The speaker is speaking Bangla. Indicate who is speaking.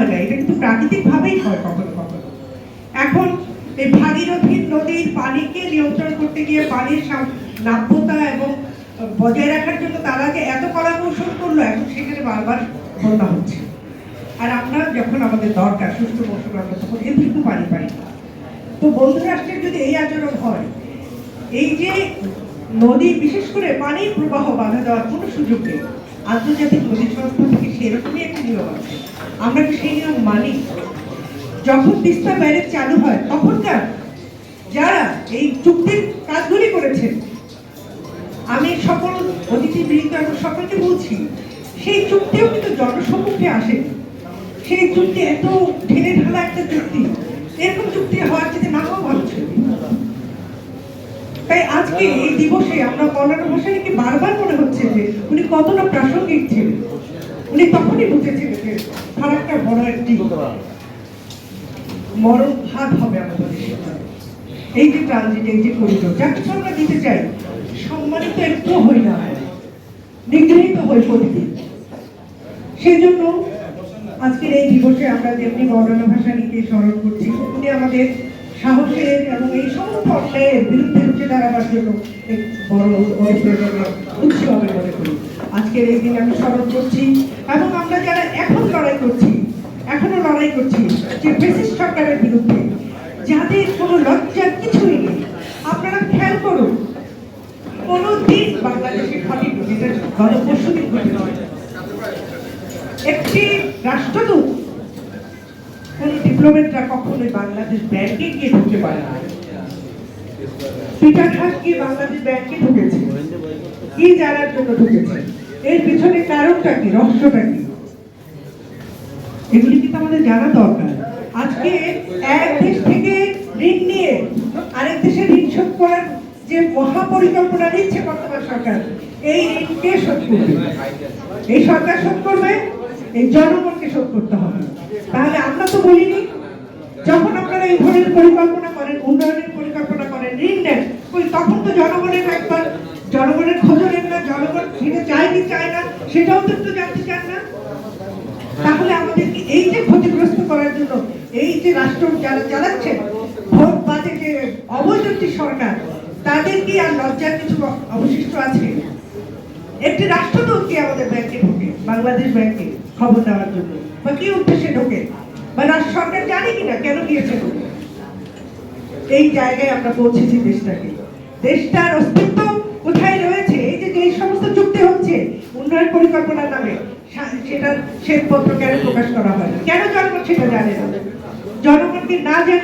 Speaker 1: হয় না এটা কিন্তু প্রাকৃতিক ভাবেই হয় কখনো কখনো। এখন এই ভাগীরথী নদীর পানিকে নিয়ন্ত্রণ করতে গিয়ে পানির নাব্যতা এবং বজায় রাখার জন্য তারা যে এত কড়া কৌশল করল, এখন সেখানে বারবার বন্যা হচ্ছে। আর আমরা যখন আমাদের দরকার, সুস্থ মৌসুম আমরা তখন এটুকু পানি পাই। তো বন্ধু রাষ্ট্রের যদি এই আচরণ হয়, এই যে নদী, বিশেষ করে পানির প্রবাহ বাধা দেওয়ার কোনো সুযোগ নেই। আন্তর্জাতিক নদী সংস্থা থেকে সেরকমই একটা নিয়ম আছে। আমরা কি সেই নিয়ম মানি? যখন তিস্তা ব্যারেজ চালু হয়, তখনকার যারা এই চুক্তির কাজগুলি করেছেন, আমি সকল অতিথি বৃন্দ এবং সকলকে বলছি, সেই চুক্তিও কিন্তু জনসম্মুখে আসেনি। সেই চুক্তি এত ঢেলে ঢালা একটা চুক্তি, এরকম চুক্তি হওয়ার চেয়ে না ভালো ছিল তাই আজকে এই দিবসে আমরা মৌলানা ভাসানীকে বারবার মনে হচ্ছে যে উনি কতটা প্রাসঙ্গিক ছিলেন? উনি তখনই বুঝেছিলেন যে ফারাক্কা বড় একটি মরণ হবে আমাদের এই যে ট্রানজিট, এই যে করিডোর যা আমরা দিতে চাই, সম্মানিত একটু হই না, নিগৃহীত হই প্রতিদিন। সেই জন্য আজকের এই দিবসে আমরা যেমনি বর্ণনা ভাষা ভাসানীকে স্মরণ করছি উনি আমাদের সাহসের এবং এই সমস্ত অন্যায়ের বিরুদ্ধে রুখে দাঁড়াবার জন্য বড় অনুপ্রেরণার উৎস আমি মনে করি আজকের এই দিন আমি স্মরণ করছি এবং আমরা যারা এখন লড়াই করছি, এখনও লড়াই করছি, যে ব্রিটিশ সরকারের বিরুদ্ধে, যাদের কোনো লজ্জার কিছুই নেই, আপনারা খেয়াল করুন, কোনোদিন বাংলাদেশে ঘটেনি যেটা গত পরশু দিন একটি রাষ্ট্রদূত কোন ডিপ্লোমেটরা কখনোই বাংলাদেশ ব্যাংকে গিয়ে ঢুকতে পারে না। পিটার হাট কি বাংলাদেশ ব্যাংকে ঢুকেছে? কি জানার জন্য ঢুকেছে? এর পিছনে কারণটা কি? রহস্যটা কি? এগুলি কিন্তু আমাদের জানা দরকার। আজকে এক দেশ থেকে ঋণ নিয়ে আরেক দেশে ঋণ শোধ করার যে মহাপরিকল্পনা নিচ্ছে বর্তমান সরকার, এই ঋণ কে শোধ করবে। এই সরকার শোধ করবে, এই জনগণকে শোধ করতে হবে। তাহলে আমরা তো বলিনি, যখন আপনারা এই ধরনের পরিকল্পনা করেন, উন্নয়নের ঋণ নেন। ওই তখন তো জনগণের একবার জনগণের খোঁজ নেন না, জনগণ ফিরে চায় কি চায় না, সেটাও তো জানতে চান না। তাহলে আমাদেরকে এই যে ক্ষতিগ্রস্ত করার জন্য, এই যে রাষ্ট্র যারা চালাচ্ছেন ভোট বাজে যে অবৈধ সরকার, তাদের কি আর লজ্জার কিছু অবশিষ্ট আছে? একটি রাষ্ট্রদূত কি আমাদের ব্যাংকে ঢোকে, বাংলাদেশ ব্যাংকে খবর দেওয়ার জন্য? বা কি উদ্দেশ্যে ঢোকে? বা রাষ্ট্র সরকার জানে কিনা, কেন গিয়েছে ঢোকে এই জায়গায় আমরা পৌঁছেছি দেশটাকে। দেশটার অস্তিত্ব কোথায় রয়েছে? এই যে যে সমস্ত চুক্তি হচ্ছে উন্নয়ন পরিকল্পনার নামে সেটা শ্বেতপত্র কেন প্রকাশ করা হয় কেন জনগণ সেটা জানে না? জনগণকে না জানিয়ে